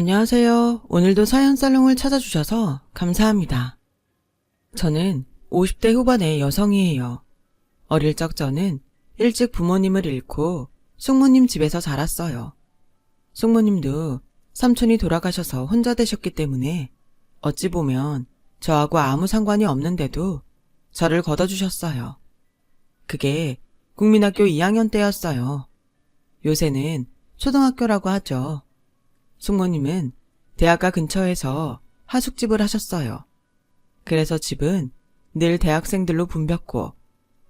안녕하세요. 오늘도 사연 살롱을 찾아주셔서 감사합니다. 저는 50대 후반의 여성이에요. 어릴 적 저는 일찍 부모님을 잃고 숙모님 집에서 자랐어요. 숙모님도 삼촌이 돌아가셔서 혼자 되셨기 때문에 어찌 보면 저하고 아무 상관이 없는데도 저를 걷어주셨어요. 그게 국민학교 2학년 때였어요. 요새는 초등학교라고 하죠. 숙모님은 대학가 근처에서 하숙집을 하셨어요. 그래서 집은 늘 대학생들로 붐볐고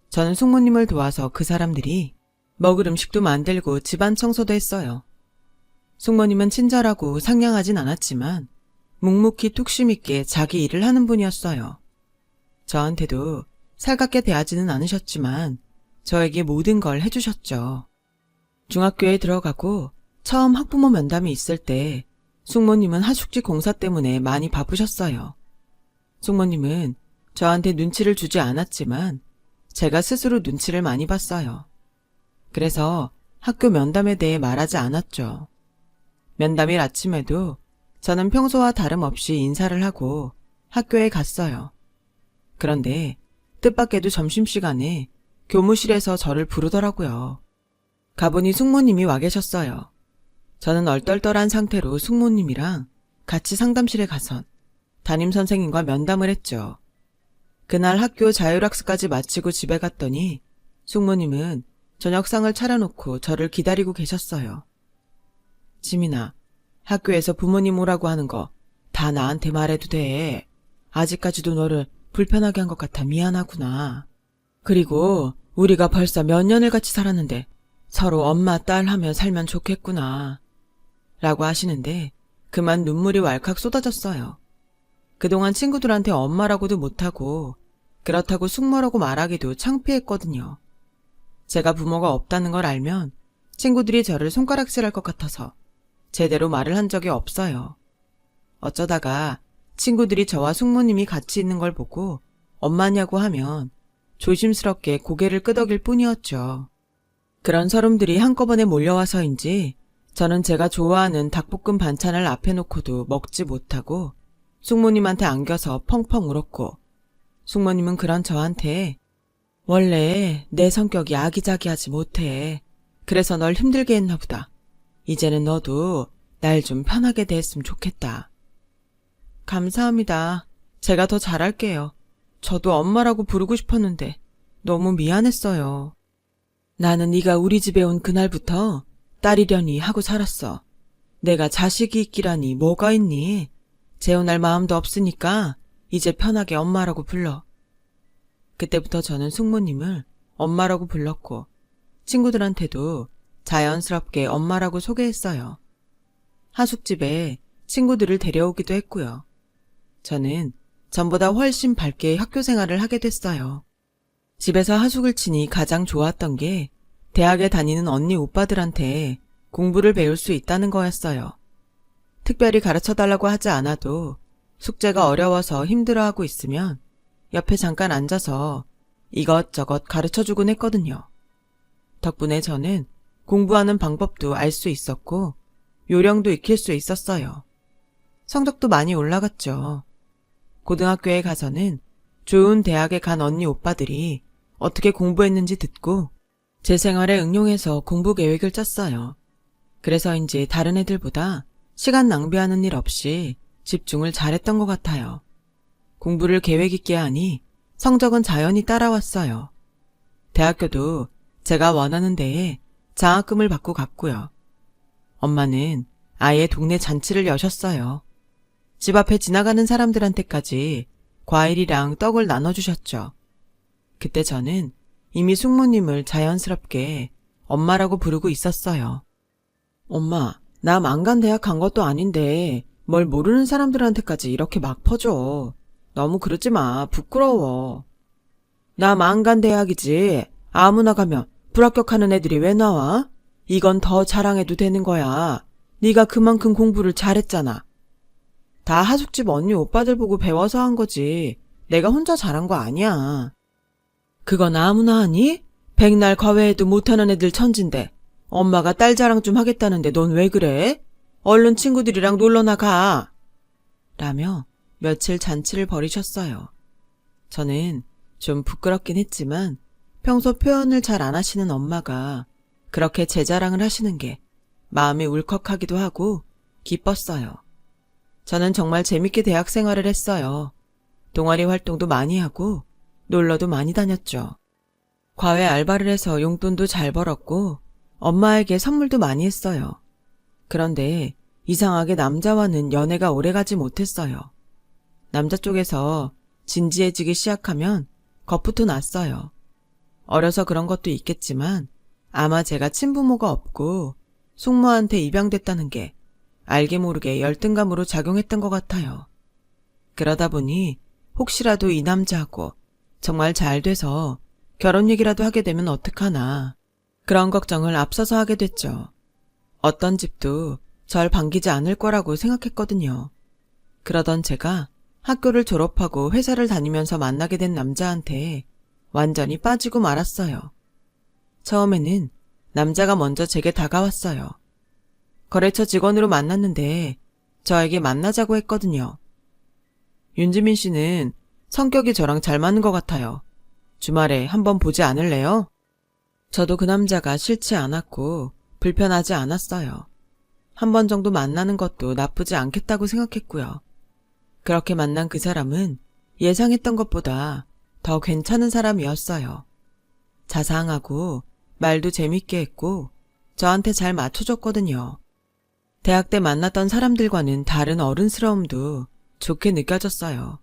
저는 숙모님을 도와서 그 사람들이 먹을 음식도 만들고 집안 청소도 했어요. 숙모님은 친절하고 상냥하진 않았지만 묵묵히 뚝심 있게 자기 일을 하는 분이었어요. 저한테도 살갑게 대하지는 않으셨지만 저에게 모든 걸 해주셨죠. 중학교에 들어가고 처음 학부모 면담이 있을 때 숙모님은 하숙집 공사 때문에 많이 바쁘셨어요. 숙모님은 저한테 눈치를 주지 않았지만 제가 스스로 눈치를 많이 봤어요. 그래서 학교 면담에 대해 말하지 않았죠. 면담일 아침에도 저는 평소와 다름없이 인사를 하고 학교에 갔어요. 그런데 뜻밖에도 점심시간에 교무실에서 저를 부르더라고요. 가보니 숙모님이 와 계셨어요. 저는 얼떨떨한 상태로 숙모님이랑 같이 상담실에 가선 담임 선생님과 면담을 했죠. 그날 학교 자율학습까지 마치고 집에 갔더니 숙모님은 저녁상을 차려놓고 저를 기다리고 계셨어요. 지민아, 학교에서 부모님 오라고 하는 거 다 나한테 말해도 돼. 아직까지도 너를 불편하게 한 것 같아 미안하구나. 그리고 우리가 벌써 몇 년을 같이 살았는데 서로 엄마 딸 하며 살면 좋겠구나. 라고 하시는데 그만 눈물이 왈칵 쏟아졌어요. 그동안 친구들한테 엄마라고도 못하고 그렇다고 숙모라고 말하기도 창피했거든요. 제가 부모가 없다는 걸 알면 친구들이 저를 손가락질할 것 같아서 제대로 말을 한 적이 없어요. 어쩌다가 친구들이 저와 숙모님이 같이 있는 걸 보고 엄마냐고 하면 조심스럽게 고개를 끄덕일 뿐이었죠. 그런 서름들이 한꺼번에 몰려와서인지 저는 제가 좋아하는 닭볶음 반찬을 앞에 놓고도 먹지 못하고 숙모님한테 안겨서 펑펑 울었고 숙모님은 그런 저한테 원래 내 성격이 아기자기하지 못해. 그래서 널 힘들게 했나 보다. 이제는 너도 날 좀 편하게 대했으면 좋겠다. 감사합니다. 제가 더 잘할게요. 저도 엄마라고 부르고 싶었는데 너무 미안했어요. 나는 네가 우리 집에 온 그날부터 딸이려니 하고 살았어. 내가 자식이 있기라니 뭐가 있니? 재혼할 마음도 없으니까 이제 편하게 엄마라고 불러. 그때부터 저는 숙모님을 엄마라고 불렀고 친구들한테도 자연스럽게 엄마라고 소개했어요. 하숙집에 친구들을 데려오기도 했고요. 저는 전보다 훨씬 밝게 학교 생활을 하게 됐어요. 집에서 하숙을 치니 가장 좋았던 게 대학에 다니는 언니 오빠들한테 공부를 배울 수 있다는 거였어요. 특별히 가르쳐 달라고 하지 않아도 숙제가 어려워서 힘들어하고 있으면 옆에 잠깐 앉아서 이것저것 가르쳐 주곤 했거든요. 덕분에 저는 공부하는 방법도 알 수 있었고 요령도 익힐 수 있었어요. 성적도 많이 올라갔죠. 고등학교에 가서는 좋은 대학에 간 언니 오빠들이 어떻게 공부했는지 듣고 제 생활에 응용해서 공부 계획을 짰어요. 그래서인지 다른 애들보다 시간 낭비하는 일 없이 집중을 잘했던 것 같아요. 공부를 계획 있게 하니 성적은 자연히 따라왔어요. 대학교도 제가 원하는 데에 장학금을 받고 갔고요. 엄마는 아예 동네 잔치를 여셨어요. 집 앞에 지나가는 사람들한테까지 과일이랑 떡을 나눠주셨죠. 그때 저는 이미 숙모님을 자연스럽게 엄마라고 부르고 있었어요. 엄마, 나 망간 대학 간 것도 아닌데 뭘 모르는 사람들한테까지 이렇게 막 퍼줘. 너무 그러지 마. 부끄러워. 나 망간 대학이지. 아무나 가면 불합격하는 애들이 왜 나와? 이건 더 자랑해도 되는 거야. 네가 그만큼 공부를 잘했잖아. 다 하숙집 언니 오빠들 보고 배워서 한 거지. 내가 혼자 잘한 거 아니야. 그건 아무나 하니? 백날 과외해도 못하는 애들 천진데 엄마가 딸 자랑 좀 하겠다는데 넌 왜 그래? 얼른 친구들이랑 놀러 나 가. 라며 며칠 잔치를 벌이셨어요. 저는 좀 부끄럽긴 했지만 평소 표현을 잘 안 하시는 엄마가 그렇게 제 자랑을 하시는 게 마음이 울컥하기도 하고 기뻤어요. 저는 정말 재밌게 대학 생활을 했어요. 동아리 활동도 많이 하고 놀러도 많이 다녔죠. 과외 알바를 해서 용돈도 잘 벌었고 엄마에게 선물도 많이 했어요. 그런데 이상하게 남자와는 연애가 오래가지 못했어요. 남자 쪽에서 진지해지기 시작하면 겁부터 났어요. 어려서 그런 것도 있겠지만 아마 제가 친부모가 없고 숙모한테 입양됐다는 게 알게 모르게 열등감으로 작용했던 것 같아요. 그러다 보니 혹시라도 이 남자하고 정말 잘 돼서 결혼 얘기라도 하게 되면 어떡하나 그런 걱정을 앞서서 하게 됐죠. 어떤 집도 절 반기지 않을 거라고 생각했거든요. 그러던 제가 학교를 졸업하고 회사를 다니면서 만나게 된 남자한테 완전히 빠지고 말았어요. 처음에는 남자가 먼저 제게 다가왔어요. 거래처 직원으로 만났는데 저에게 만나자고 했거든요. 윤지민 씨는 성격이 저랑 잘 맞는 것 같아요. 주말에 한번 보지 않을래요? 저도 그 남자가 싫지 않았고 불편하지 않았어요. 한 번 정도 만나는 것도 나쁘지 않겠다고 생각했고요. 그렇게 만난 그 사람은 예상했던 것보다 더 괜찮은 사람이었어요. 자상하고 말도 재밌게 했고 저한테 잘 맞춰줬거든요. 대학 때 만났던 사람들과는 다른 어른스러움도 좋게 느껴졌어요.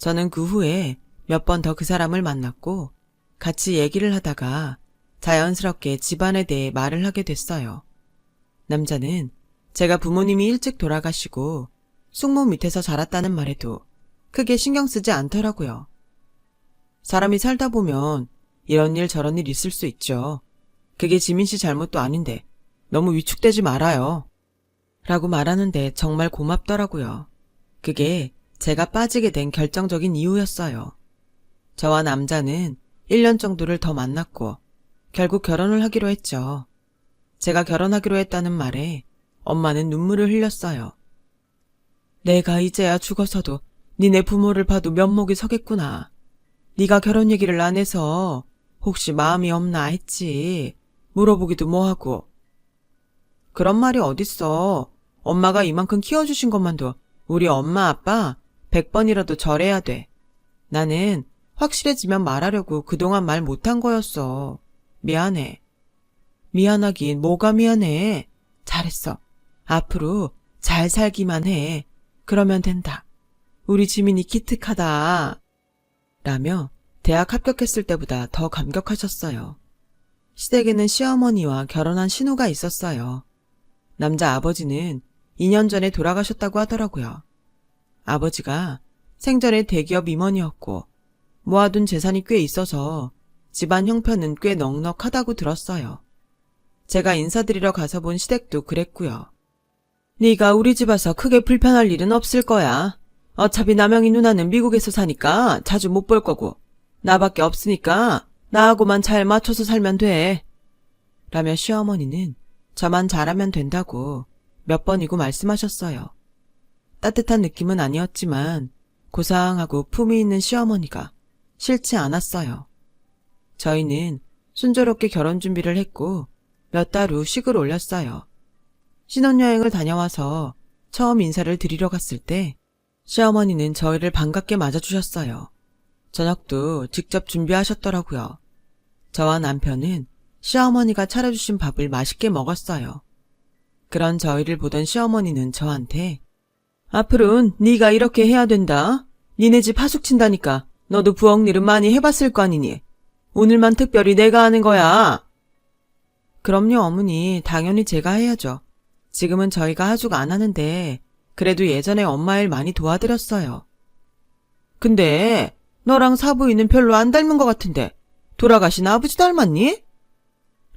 저는 그 후에 몇 번 더 그 사람을 만났고 같이 얘기를 하다가 자연스럽게 집안에 대해 말을 하게 됐어요. 남자는 제가 부모님이 일찍 돌아가시고 숙모 밑에서 자랐다는 말에도 크게 신경 쓰지 않더라고요. 사람이 살다 보면 이런 일 저런 일 있을 수 있죠. 그게 지민 씨 잘못도 아닌데 너무 위축되지 말아요. 라고 말하는데 정말 고맙더라고요. 그게 제가 빠지게 된 결정적인 이유였어요. 저와 남자는 1년 정도를 더 만났고 결국 결혼을 하기로 했죠. 제가 결혼하기로 했다는 말에 엄마는 눈물을 흘렸어요. 내가 이제야 죽어서도 니네 부모를 봐도 면목이 서겠구나. 네가 결혼 얘기를 안 해서 혹시 마음이 없나 했지. 물어보기도 뭐하고. 그런 말이 어딨어. 엄마가 이만큼 키워주신 것만도 우리 엄마 아빠 100번이라도 절해야 돼. 나는 확실해지면 말하려고 그동안 말 못한 거였어. 미안해. 미안하긴 뭐가 미안해. 잘했어. 앞으로 잘 살기만 해. 그러면 된다. 우리 지민이 기특하다. 라며 대학 합격했을 때보다 더 감격하셨어요. 시댁에는 시어머니와 결혼한 신우가 있었어요. 남자 아버지는 2년 전에 돌아가셨다고 하더라고요. 아버지가 생전에 대기업 임원이었고 모아둔 재산이 꽤 있어서 집안 형편은 꽤 넉넉하다고 들었어요. 제가 인사드리러 가서 본 시댁도 그랬고요. 네가 우리 집 와서 크게 불편할 일은 없을 거야. 어차피 남영이 누나는 미국에서 사니까 자주 못 볼 거고 나밖에 없으니까 나하고만 잘 맞춰서 살면 돼. 라며 시어머니는 저만 잘하면 된다고 몇 번이고 말씀하셨어요. 따뜻한 느낌은 아니었지만 고상하고 품위 있는 시어머니가 싫지 않았어요. 저희는 순조롭게 결혼 준비를 했고 몇 달 후 식을 올렸어요. 신혼여행을 다녀와서 처음 인사를 드리러 갔을 때 시어머니는 저희를 반갑게 맞아주셨어요. 저녁도 직접 준비하셨더라고요. 저와 남편은 시어머니가 차려주신 밥을 맛있게 먹었어요. 그런 저희를 보던 시어머니는 저한테 앞으로는 네가 이렇게 해야 된다. 니네 집 하숙 친다니까 너도 부엌 일은 많이 해봤을 거 아니니. 오늘만 특별히 내가 하는 거야. 그럼요, 어머니. 당연히 제가 해야죠. 지금은 저희가 하숙 안 하는데 그래도 예전에 엄마 일 많이 도와드렸어요. 근데 너랑 사부인은 별로 안 닮은 것 같은데 돌아가신 아버지 닮았니?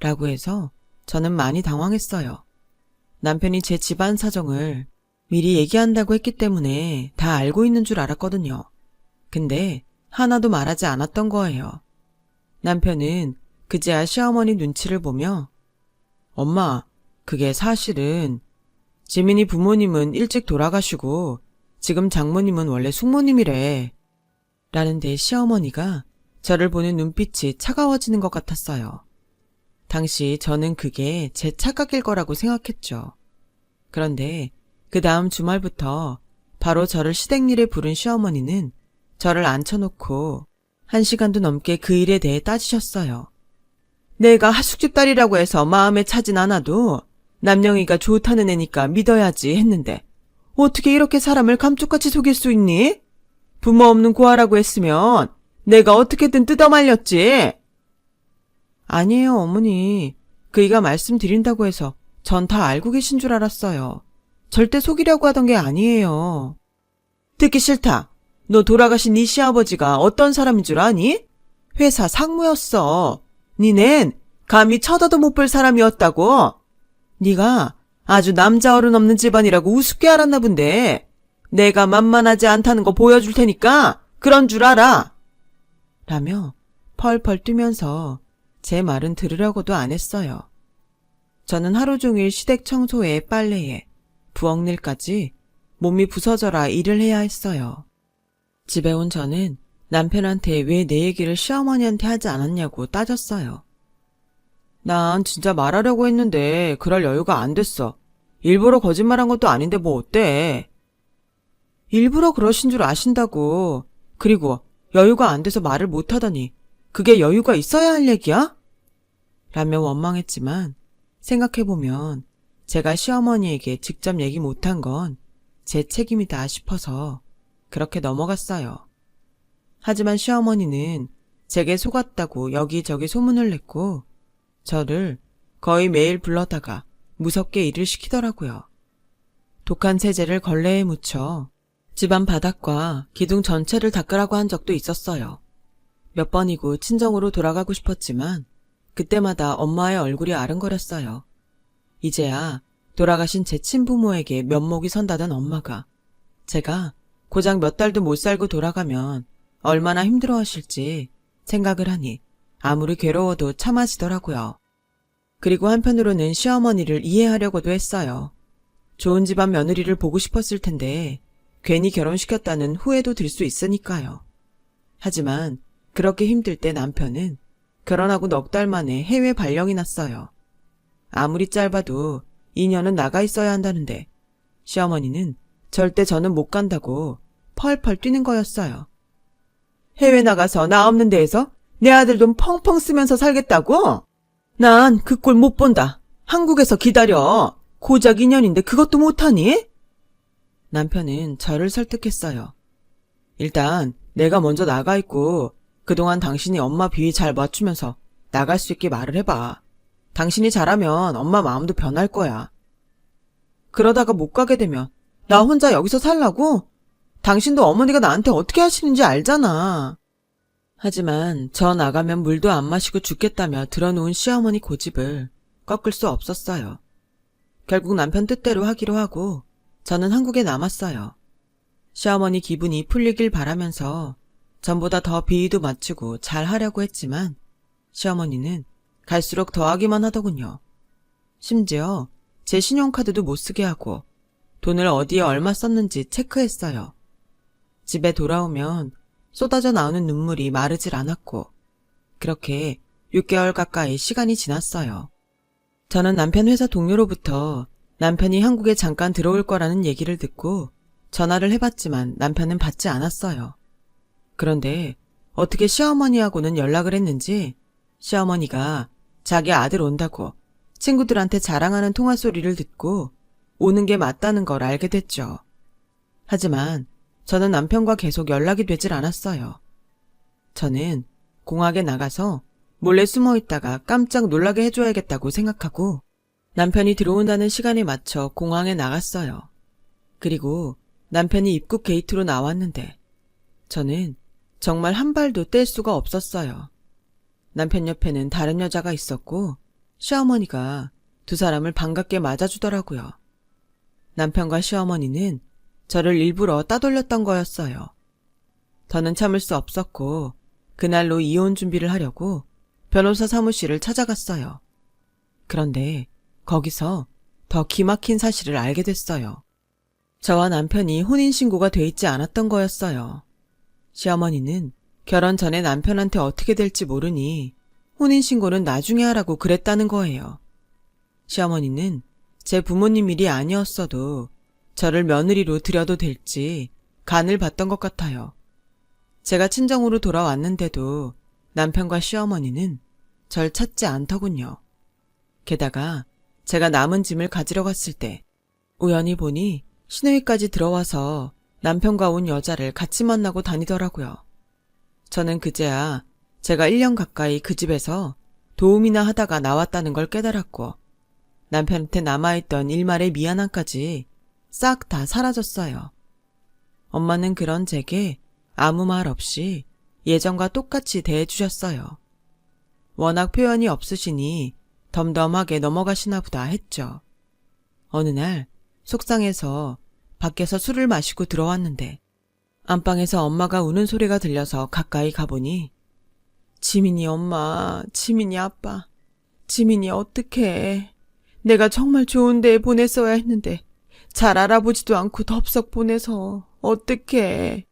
라고 해서 저는 많이 당황했어요. 남편이 제 집안 사정을 미리 얘기한다고 했기 때문에 다 알고 있는 줄 알았거든요. 근데 하나도 말하지 않았던 거예요. 남편은 그제야 시어머니 눈치를 보며 엄마, 그게 사실은 지민이 부모님은 일찍 돌아가시고 지금 장모님은 원래 숙모님이래. 라는데 시어머니가 저를 보는 눈빛이 차가워지는 것 같았어요. 당시 저는 그게 제 착각일 거라고 생각했죠. 그런데 그 다음 주말부터 바로 저를 시댁일에 부른 시어머니는 저를 앉혀놓고 한 시간도 넘게 그 일에 대해 따지셨어요. 내가 하숙집 딸이라고 해서 마음에 차진 않아도 남영이가 좋다는 애니까 믿어야지 했는데 어떻게 이렇게 사람을 감쪽같이 속일 수 있니? 부모 없는 고아라고 했으면 내가 어떻게든 뜯어말렸지. 아니에요, 어머니. 그이가 말씀드린다고 해서 전 다 알고 계신 줄 알았어요. 절대 속이려고 하던 게 아니에요. 듣기 싫다. 너 돌아가신 네 시아버지가 어떤 사람인 줄 아니? 회사 상무였어. 니넨 감히 쳐다도 못 볼 사람이었다고. 네가 아주 남자 어른 없는 집안이라고 우습게 알았나 본데. 내가 만만하지 않다는 거 보여줄 테니까 그런 줄 알아. 라며 펄펄 뛰면서 제 말은 들으려고도 안 했어요. 저는 하루 종일 시댁 청소에 빨래에 부엌일까지 몸이 부서져라 일을 해야 했어요. 집에 온 저는 남편한테 왜 내 얘기를 시어머니한테 하지 않았냐고 따졌어요. 난 진짜 말하려고 했는데 그럴 여유가 안 됐어. 일부러 거짓말한 것도 아닌데 뭐 어때? 일부러 그러신 줄 아신다고. 그리고 여유가 안 돼서 말을 못 하다니. 그게 여유가 있어야 할 얘기야? 라며 원망했지만 생각해보면 제가 시어머니에게 직접 얘기 못한 건 제 책임이다 싶어서 그렇게 넘어갔어요. 하지만 시어머니는 제게 속았다고 여기저기 소문을 냈고 저를 거의 매일 불러다가 무섭게 일을 시키더라고요. 독한 세제를 걸레에 묻혀 집안 바닥과 기둥 전체를 닦으라고 한 적도 있었어요. 몇 번이고 친정으로 돌아가고 싶었지만 그때마다 엄마의 얼굴이 아른거렸어요. 이제야 돌아가신 제 친부모에게 면목이 선다던 엄마가 제가 고작 몇 달도 못 살고 돌아가면 얼마나 힘들어 하실지 생각을 하니 아무리 괴로워도 참아지더라고요. 그리고 한편으로는 시어머니를 이해하려고도 했어요. 좋은 집안 며느리를 보고 싶었을 텐데 괜히 결혼시켰다는 후회도 들 수 있으니까요. 하지만 그렇게 힘들 때 남편은 결혼하고 넉 달 만에 해외 발령이 났어요. 아무리 짧아도 2년은 나가 있어야 한다는데 시어머니는 절대 저는 못 간다고 펄펄 뛰는 거였어요. 해외 나가서 나 없는 데에서 내 아들 돈 펑펑 쓰면서 살겠다고? 난 그 꼴 못 본다. 한국에서 기다려. 고작 2년인데 그것도 못하니? 남편은 저를 설득했어요. 일단 내가 먼저 나가 있고 그동안 당신이 엄마 비위 잘 맞추면서 나갈 수 있게 말을 해봐. 당신이 잘하면 엄마 마음도 변할 거야. 그러다가 못 가게 되면 나 혼자 여기서 살라고? 당신도 어머니가 나한테 어떻게 하시는지 알잖아. 하지만 저 나가면 물도 안 마시고 죽겠다며 들어놓은 시어머니 고집을 꺾을 수 없었어요. 결국 남편 뜻대로 하기로 하고 저는 한국에 남았어요. 시어머니 기분이 풀리길 바라면서 전보다 더 비위도 맞추고 잘 하려고 했지만 시어머니는 갈수록 더 하기만 하더군요. 심지어 제 신용카드도 못 쓰게 하고 돈을 어디에 얼마 썼는지 체크했어요. 집에 돌아오면 쏟아져 나오는 눈물이 마르질 않았고 그렇게 6개월 가까이 시간이 지났어요. 저는 남편 회사 동료로부터 남편이 한국에 잠깐 들어올 거라는 얘기를 듣고 전화를 해봤지만 남편은 받지 않았어요. 그런데 어떻게 시어머니하고는 연락을 했는지 시어머니가 자기 아들 온다고 친구들한테 자랑하는 통화 소리를 듣고 오는 게 맞다는 걸 알게 됐죠. 하지만 저는 남편과 계속 연락이 되질 않았어요. 저는 공학에 나가서 몰래 숨어 있다가 깜짝 놀라게 해줘야겠다고 생각하고 남편이 들어온다는 시간에 맞춰 공항에 나갔어요. 그리고 남편이 입국 게이트로 나왔는데 저는 정말 한 발도 뗄 수가 없었어요. 남편 옆에는 다른 여자가 있었고 시어머니가 두 사람을 반갑게 맞아주더라고요. 남편과 시어머니는 저를 일부러 따돌렸던 거였어요. 더는 참을 수 없었고 그날로 이혼 준비를 하려고 변호사 사무실을 찾아갔어요. 그런데 거기서 더 기막힌 사실을 알게 됐어요. 저와 남편이 혼인신고가 돼 있지 않았던 거였어요. 시어머니는 결혼 전에 남편한테 어떻게 될지 모르니 혼인신고는 나중에 하라고 그랬다는 거예요. 시어머니는 제 부모님 일이 아니었어도 저를 며느리로 들여도 될지 간을 봤던 것 같아요. 제가 친정으로 돌아왔는데도 남편과 시어머니는 절 찾지 않더군요. 게다가 제가 남은 짐을 가지러 갔을 때 우연히 보니 시내위까지 들어와서 남편과 온 여자를 같이 만나고 다니더라고요. 저는 그제야 제가 1년 가까이 그 집에서 도움이나 하다가 나왔다는 걸 깨달았고 남편한테 남아있던 일말의 미안함까지 싹 다 사라졌어요. 엄마는 그런 제게 아무 말 없이 예전과 똑같이 대해주셨어요. 워낙 표현이 없으시니 덤덤하게 넘어가시나 보다 했죠. 어느 날 속상해서 밖에서 술을 마시고 들어왔는데 안방에서 엄마가 우는 소리가 들려서 가까이 가보니 지민이 엄마, 지민이 아빠, 지민이 어떡해. 내가 정말 좋은 데에 보냈어야 했는데 잘 알아보지도 않고 덥석 보내서 어떡해.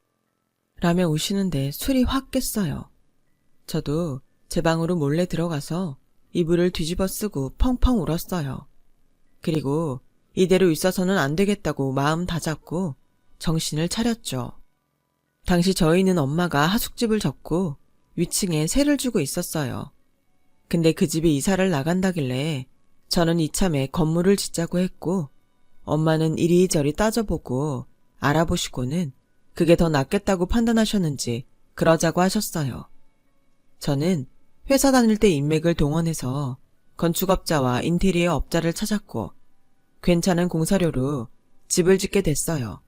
라며 우시는데 술이 확 깼어요. 저도 제 방으로 몰래 들어가서 이불을 뒤집어 쓰고 펑펑 울었어요. 그리고 이대로 있어서는 안 되겠다고 마음 다잡고 정신을 차렸죠. 당시 저희는 엄마가 하숙집을 접고 위층에 세를 주고 있었어요. 근데 그 집에 이사를 나간다길래 저는 이참에 건물을 짓자고 했고 엄마는 이리저리 따져보고 알아보시고는 그게 더 낫겠다고 판단하셨는지 그러자고 하셨어요. 저는 회사 다닐 때 인맥을 동원해서 건축업자와 인테리어 업자를 찾았고 괜찮은 공사료로 집을 짓게 됐어요.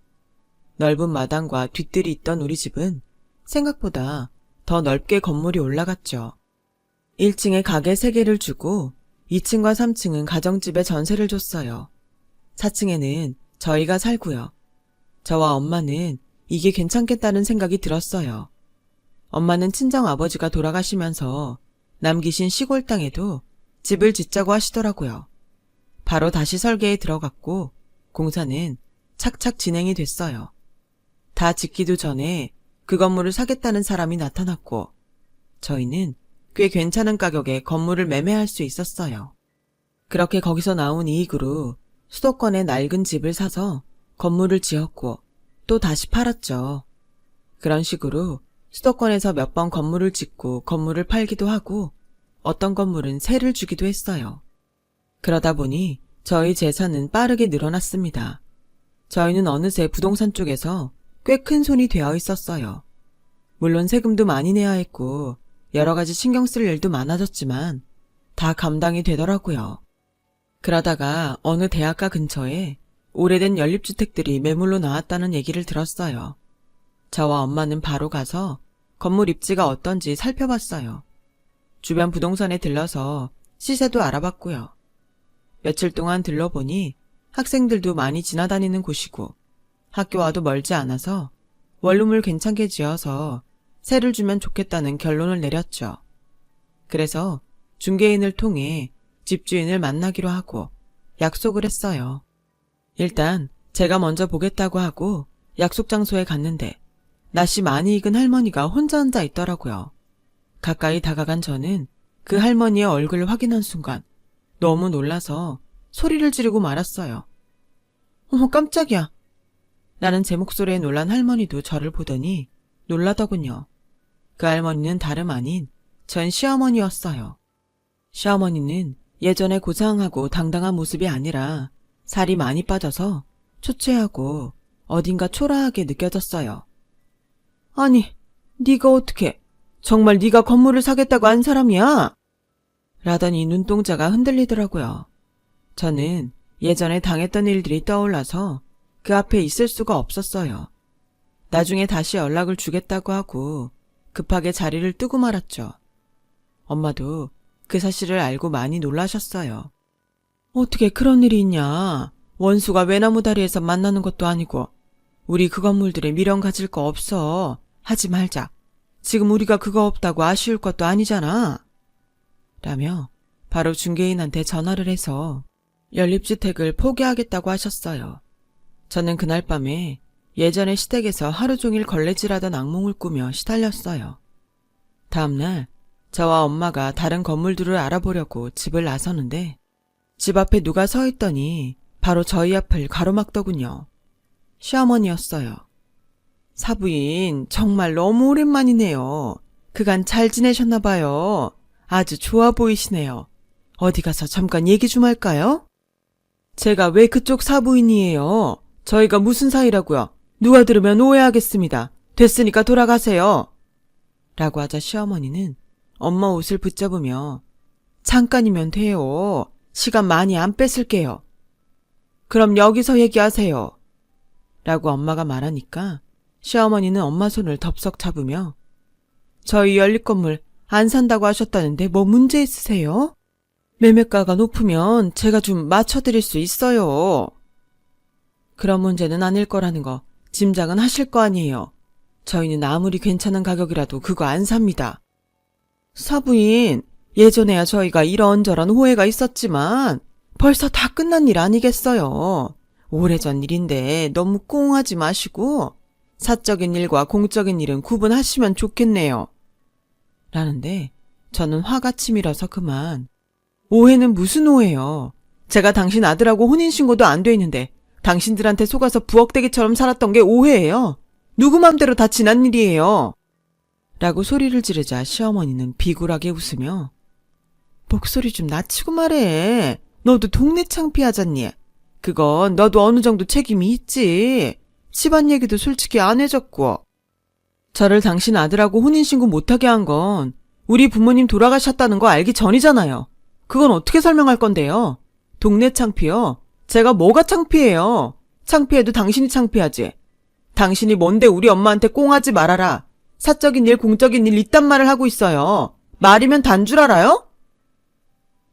넓은 마당과 뒤뜰이 있던 우리 집은 생각보다 더 넓게 건물이 올라갔죠. 1층에 가게 3개를 주고 2층과 3층은 가정집에 전세를 줬어요. 4층에는 저희가 살고요. 저와 엄마는 이게 괜찮겠다는 생각이 들었어요. 엄마는 친정 아버지가 돌아가시면서 남기신 시골 땅에도 집을 짓자고 하시더라고요. 바로 다시 설계에 들어갔고 공사는 착착 진행이 됐어요. 다 짓기도 전에 그 건물을 사겠다는 사람이 나타났고 저희는 꽤 괜찮은 가격에 건물을 매매할 수 있었어요. 그렇게 거기서 나온 이익으로 수도권에 낡은 집을 사서 건물을 지었고 또 다시 팔았죠. 그런 식으로 수도권에서 몇 번 건물을 짓고 건물을 팔기도 하고 어떤 건물은 세를 주기도 했어요. 그러다 보니 저희 재산은 빠르게 늘어났습니다. 저희는 어느새 부동산 쪽에서 꽤 큰 손이 되어 있었어요. 물론 세금도 많이 내야 했고 여러 가지 신경 쓸 일도 많아졌지만 다 감당이 되더라고요. 그러다가 어느 대학가 근처에 오래된 연립주택들이 매물로 나왔다는 얘기를 들었어요. 저와 엄마는 바로 가서 건물 입지가 어떤지 살펴봤어요. 주변 부동산에 들러서 시세도 알아봤고요. 며칠 동안 들러보니 학생들도 많이 지나다니는 곳이고 학교와도 멀지 않아서 원룸을 괜찮게 지어서 세를 주면 좋겠다는 결론을 내렸죠. 그래서 중개인을 통해 집주인을 만나기로 하고 약속을 했어요. 일단 제가 먼저 보겠다고 하고 약속 장소에 갔는데 낯이 많이 익은 할머니가 혼자 앉아 있더라고요. 가까이 다가간 저는 그 할머니의 얼굴을 확인한 순간 너무 놀라서 소리를 지르고 말았어요. 어머 깜짝이야. 나는 제 목소리에 놀란 할머니도 저를 보더니 놀라더군요. 그 할머니는 다름 아닌 전 시어머니였어요. 시어머니는 예전에 고상하고 당당한 모습이 아니라 살이 많이 빠져서 초췌하고 어딘가 초라하게 느껴졌어요. 아니, 네가 어떻게 정말 네가 건물을 사겠다고 한 사람이야? 라더니 눈동자가 흔들리더라고요. 저는 예전에 당했던 일들이 떠올라서 그 앞에 있을 수가 없었어요. 나중에 다시 연락을 주겠다고 하고 급하게 자리를 뜨고 말았죠. 엄마도 그 사실을 알고 많이 놀라셨어요. 어떻게 그런 일이 있냐. 원수가 외나무 다리에서 만나는 것도 아니고 우리 그 건물들에 미련 가질 거 없어. 하지 말자. 지금 우리가 그거 없다고 아쉬울 것도 아니잖아. 라며 바로 중개인한테 전화를 해서 연립주택을 포기하겠다고 하셨어요. 저는 그날 밤에 예전에 시댁에서 하루 종일 걸레질하던 악몽을 꾸며 시달렸어요. 다음날 저와 엄마가 다른 건물들을 알아보려고 집을 나서는데 집 앞에 누가 서 있더니 바로 저희 앞을 가로막더군요. 시어머니였어요. 사부인 정말 너무 오랜만이네요. 그간 잘 지내셨나 봐요. 아주 좋아 보이시네요. 어디 가서 잠깐 얘기 좀 할까요? 제가 왜 그쪽 사부인이에요? 저희가 무슨 사이라고요? 누가 들으면 오해하겠습니다. 됐으니까 돌아가세요. 라고 하자 시어머니는 엄마 옷을 붙잡으며 잠깐이면 돼요. 시간 많이 안 뺏을게요. 그럼 여기서 얘기하세요. 라고 엄마가 말하니까 시어머니는 엄마 손을 덥석 잡으며 저희 연립 건물 안 산다고 하셨다는데 뭐 문제 있으세요? 매매가가 높으면 제가 좀 맞춰드릴 수 있어요. 그런 문제는 아닐 거라는 거 짐작은 하실 거 아니에요. 저희는 아무리 괜찮은 가격이라도 그거 안 삽니다. 사부인, 예전에야 저희가 이런저런 호해가 있었지만 벌써 다 끝난 일 아니겠어요. 오래전 일인데 너무 꽁하지 마시고 사적인 일과 공적인 일은 구분하시면 좋겠네요. 라는데 저는 화가 치밀어서 그만. 오해는 무슨 오해요? 제가 당신 아들하고 혼인신고도 안 돼 있는데 당신들한테 속아서 부엌대기처럼 살았던 게 오해예요. 누구 맘대로 다 지난 일이에요. 라고 소리를 지르자 시어머니는 비굴하게 웃으며 목소리 좀 낮추고 말해. 너도 동네 창피하잖니. 그건 너도 어느 정도 책임이 있지. 집안 얘기도 솔직히 안 해줬고. 저를 당신 아들하고 혼인신고 못하게 한 건 우리 부모님 돌아가셨다는 거 알기 전이잖아요. 그건 어떻게 설명할 건데요? 동네 창피요? 제가 뭐가 창피해요? 창피해도 당신이 창피하지. 당신이 뭔데 우리 엄마한테 꽁하지 말아라. 사적인 일, 공적인 일 이딴 말을 하고 있어요. 말이면 단 줄 알아요?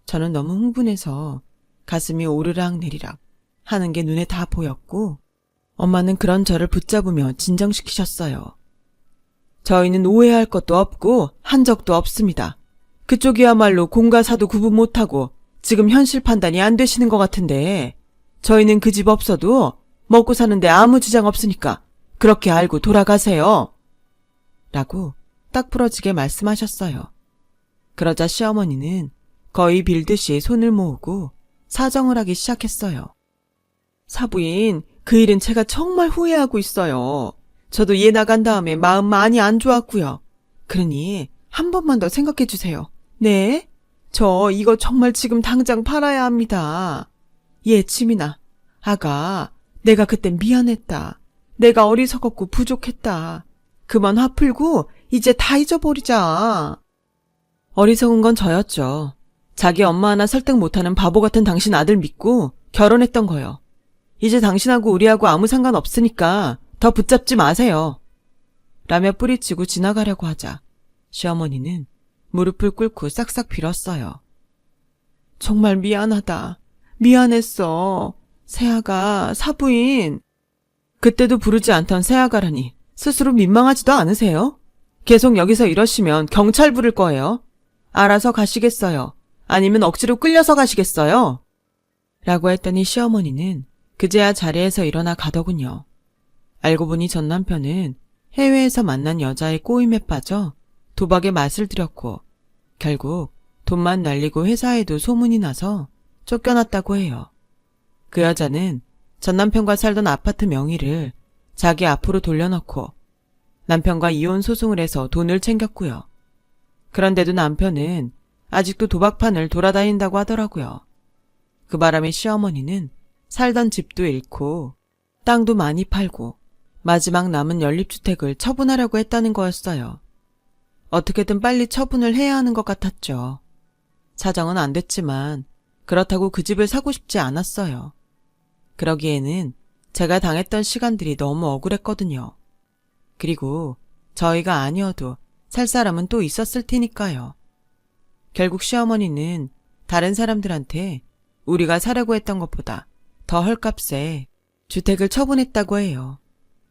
저는 너무 흥분해서 가슴이 오르락 내리락 하는 게 눈에 다 보였고 엄마는 그런 저를 붙잡으며 진정시키셨어요. 저희는 오해할 것도 없고 한 적도 없습니다. 그쪽이야말로 공과 사도 구분 못하고 지금 현실 판단이 안 되시는 것 같은데 저희는 그 집 없어도 먹고 사는데 아무 지장 없으니까 그렇게 알고 돌아가세요. 라고 딱 부러지게 말씀하셨어요. 그러자 시어머니는 거의 빌듯이 손을 모으고 사정을 하기 시작했어요. 사부인, 그 일은 제가 정말 후회하고 있어요. 저도 얘 나간 다음에 마음 많이 안 좋았고요. 그러니 한 번만 더 생각해 주세요. 네? 저 이거 정말 지금 당장 팔아야 합니다. 예, 치민아. 아가, 내가 그때 미안했다. 내가 어리석었고 부족했다. 그만 화 풀고 이제 다 잊어버리자. 어리석은 건 저였죠. 자기 엄마 하나 설득 못하는 바보 같은 당신 아들 믿고 결혼했던 거요. 이제 당신하고 우리하고 아무 상관 없으니까 더 붙잡지 마세요. 라며 뿌리치고 지나가려고 하자 시어머니는 무릎을 꿇고 싹싹 빌었어요. 정말 미안하다. 미안했어. 세아가 사부인. 그때도 부르지 않던 세아가라니 스스로 민망하지도 않으세요? 계속 여기서 이러시면 경찰 부를 거예요. 알아서 가시겠어요. 아니면 억지로 끌려서 가시겠어요? 라고 했더니 시어머니는 그제야 자리에서 일어나 가더군요. 알고 보니 전 남편은 해외에서 만난 여자의 꼬임에 빠져 도박에 맛을 들였고 결국 돈만 날리고 회사에도 소문이 나서 쫓겨났다고 해요. 그 여자는 전 남편과 살던 아파트 명의를 자기 앞으로 돌려놓고 남편과 이혼 소송을 해서 돈을 챙겼고요. 그런데도 남편은 아직도 도박판을 돌아다닌다고 하더라고요. 그 바람에 시어머니는 살던 집도 잃고 땅도 많이 팔고 마지막 남은 연립주택을 처분하려고 했다는 거였어요. 어떻게든 빨리 처분을 해야 하는 것 같았죠. 사정은 안 됐지만 그렇다고 그 집을 사고 싶지 않았어요. 그러기에는 제가 당했던 시간들이 너무 억울했거든요. 그리고 저희가 아니어도 살 사람은 또 있었을 테니까요. 결국 시어머니는 다른 사람들한테 우리가 사려고 했던 것보다 더 헐값에 주택을 처분했다고 해요.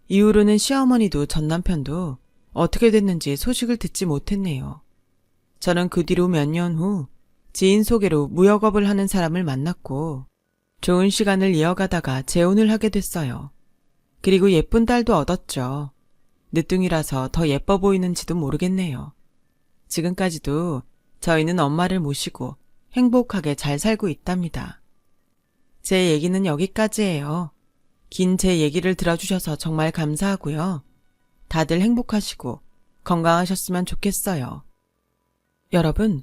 이후로는 시어머니도 전 남편도 어떻게 됐는지 소식을 듣지 못했네요. 저는 그 뒤로 몇 년 후 지인 소개로 무역업을 하는 사람을 만났고 좋은 시간을 이어가다가 재혼을 하게 됐어요. 그리고 예쁜 딸도 얻었죠. 늦둥이라서 더 예뻐 보이는지도 모르겠네요. 지금까지도 저희는 엄마를 모시고 행복하게 잘 살고 있답니다. 제 얘기는 여기까지예요. 긴 제 얘기를 들어주셔서 정말 감사하고요. 다들 행복하시고 건강하셨으면 좋겠어요. 여러분,